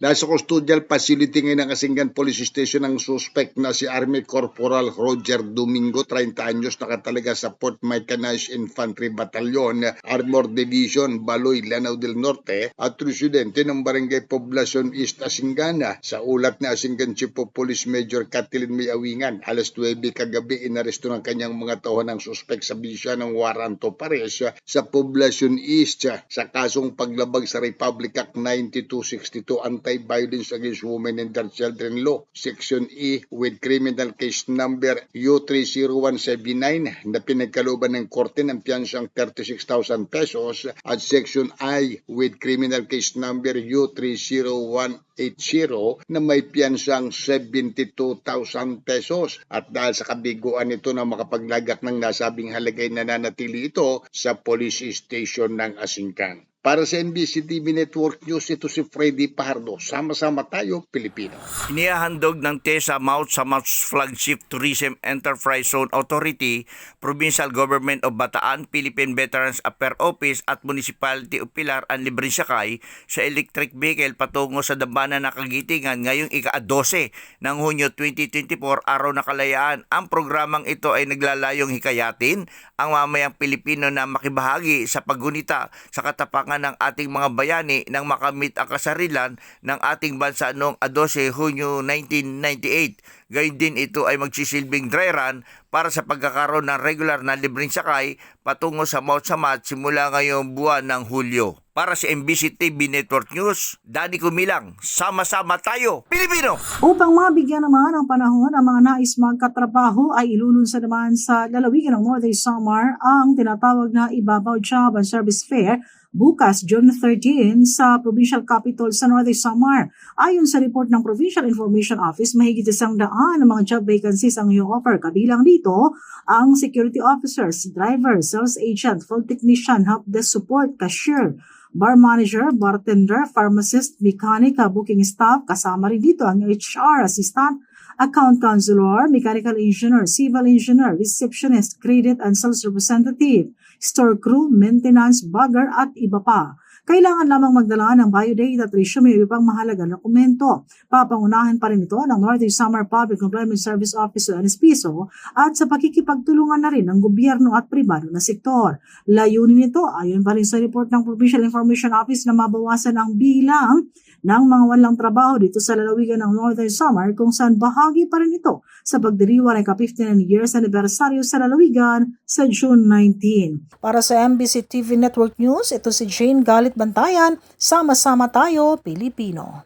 Nasa custodial facility ngayon ng Asingan Police Station ang suspect na si Army Corporal Roger Domingo, 30 anyos, nakatalaga sa Fort Mechanized Infantry Battalion, Armor Division, Baloy, Lanao del Norte at residente ng Barangay Poblacion East Asingana. Sa ulat na Asingan Chief of Police Major Kathleen May Awingan, alas 9 kagabi inaresto ng kanyang mga tahanang suspect sa bisya ng waranto pares sa Poblacion East sa kasong paglabag sa Republic Act 9262 Anti-Violence Against Women and Their Children Law, Section E with criminal case number U30179 na pinagkalooban ng korte ng piyansang 36,000 pesos at Section I with criminal case number U30180 na may piyansang 72,000 pesos at dahil sa kabiguan nito na makapaglagak ng nasabing halagay nananatili ito sa police station ng Asingkang. Para sa NBC TV Network News, ito si Freddy Pardo. Sama-sama tayo, Pilipino. Inihahandog ng TESA Mount sa Mount Flagship Tourism Enterprise Zone Authority, Provincial Government of Bataan, Philippine Veterans Affairs Office at Municipality of Pilar ang libreng sakay sa electric vehicle patungo sa Dambana na Kagitingan ngayong ika-12 ng Hunyo 2024, araw na kalayaan. Ang programang ito ay naglalayong hikayatin ang mamayang Pilipino na makibahagi sa paggunita sa katapangan ng ating mga bayani nang makamit ang kasarilan ng ating bansa noong 12 Hunyo 1998. Gayun din ito ay magsisilbing dry run para sa pagkakaroon ng regular na libreng sakay patungo sa Mount Samat simula ngayong buwan ng Hulyo. Para sa MBC TV Network News, Dani Kumilang, sama-sama tayo, Pilipino! Upang mabigyan naman ng panahon ang mga nais magkatrabaho ay ilulunsa naman sa lalawigan ng Northern Samar ang tinatawag na Ibabaw Job and Service Fair bukas June 13 sa provincial capital sa Northern Samar. Ayon sa report ng Provincial Information Office, mahigit isang daan ng mga job vacancies ang i-offer. Kabilang dito ang security officers, drivers, sales agent, full technician, help desk support, cashier, bar manager, bartender, pharmacist, mechanic, booking staff, kasama rin dito ang HR assistant, account counselor, mechanical engineer, civil engineer, receptionist, credit and sales representative, store crew, maintenance, bagger at iba pa. Kailangan lamang magdala ng biodata at resume o ibang mahalaga na dokumento. Papangunahin pa rin ito ng Northern Summer Public Employment Service Office o NSPISO at sa pakikipagtulungan na rin ng gobyerno at pribado na sektor. Layunin nito ayon pa rin sa report ng Provincial Information Office na mabawasan ang bilang ng mga walang trabaho dito sa lalawigan ng Northern Summer kung saan bahagi pa rin ito sa pagdiriwa ng ka-59 years anniversaryo sa lalawigan sa June 19. Para sa MBC TV Network News, ito si Jane Galit Bantayan. Sama-sama tayo, Pilipino.